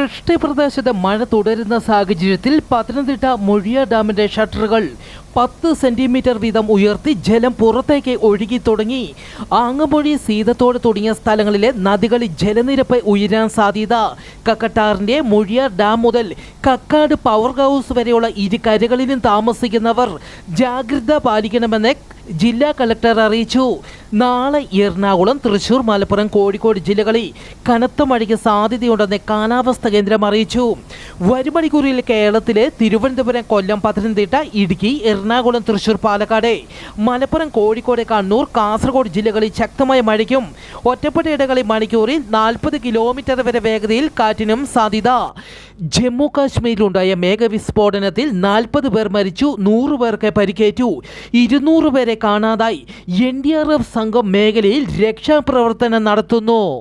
വൃഷ്ടിപ്രദേശത്ത് മഴ തുടരുന്ന സാഹചര്യത്തിൽ പത്തനംതിട്ട മൊഴിയ ഡാമിന്റെ ഷട്ടറുകൾ പത്ത് സെന്റിമീറ്റർ വീതം ഉയർത്തി ജലം പുറത്തേക്ക് ഒഴുകി തുടങ്ങി. ആങ്ങമൊഴി സീതത്തോട് തുടങ്ങിയ സ്ഥലങ്ങളിലെ നദികളിൽ ജലനിരപ്പ് ഉയരാൻ സാധ്യത. കക്കട്ടാറിന്റെ മൊഴിയ ഡാം മുതൽ കക്കാട് പവർ ഹൗസ് വരെയുള്ള ഇരു കരകളിലും താമസിക്കുന്നവർ ജാഗ്രത പാലിക്കണമെന്ന് ജില്ലാ കളക്ടർ അറിയിച്ചു. നാളെ എറണാകുളം തൃശൂർ മലപ്പുറം കോഴിക്കോട് ജില്ലകളിൽ കനത്ത മഴയ്ക്ക് സാധ്യതയുണ്ടെന്ന് കാലാവസ്ഥാ കേന്ദ്രം അറിയിച്ചു. വരുമണിക്കൂറിൽ കേരളത്തിലെ തിരുവനന്തപുരം കൊല്ലം പത്തനംതിട്ട ഇടുക്കി എറണാകുളം തൃശൂർ പാലക്കാട് മലപ്പുറം കോഴിക്കോട് കണ്ണൂർ കാസർഗോഡ് ജില്ലകളിൽ ശക്തമായ മഴയ്ക്കും ഒറ്റപ്പെട്ട ഇടങ്ങളിൽ മണിക്കൂറിൽ നാൽപ്പത് കിലോമീറ്റർ വരെ വേഗതയിൽ കാറ്റിനും സാധ്യത. ജമ്മു കാശ്മീരിലുണ്ടായ മേഘവിസ്ഫോടനത്തിൽ നാൽപ്പത് പേർ മരിച്ചു നൂറ് പേർക്ക് പരിക്കേറ്റു. ഇരുന്നൂറ് പേരെ കാണാതായി. എൻ ഡി ആർ എഫ് സംഘം മേഖലയിൽ രക്ഷാപ്രവർത്തനം നടത്തുന്നു.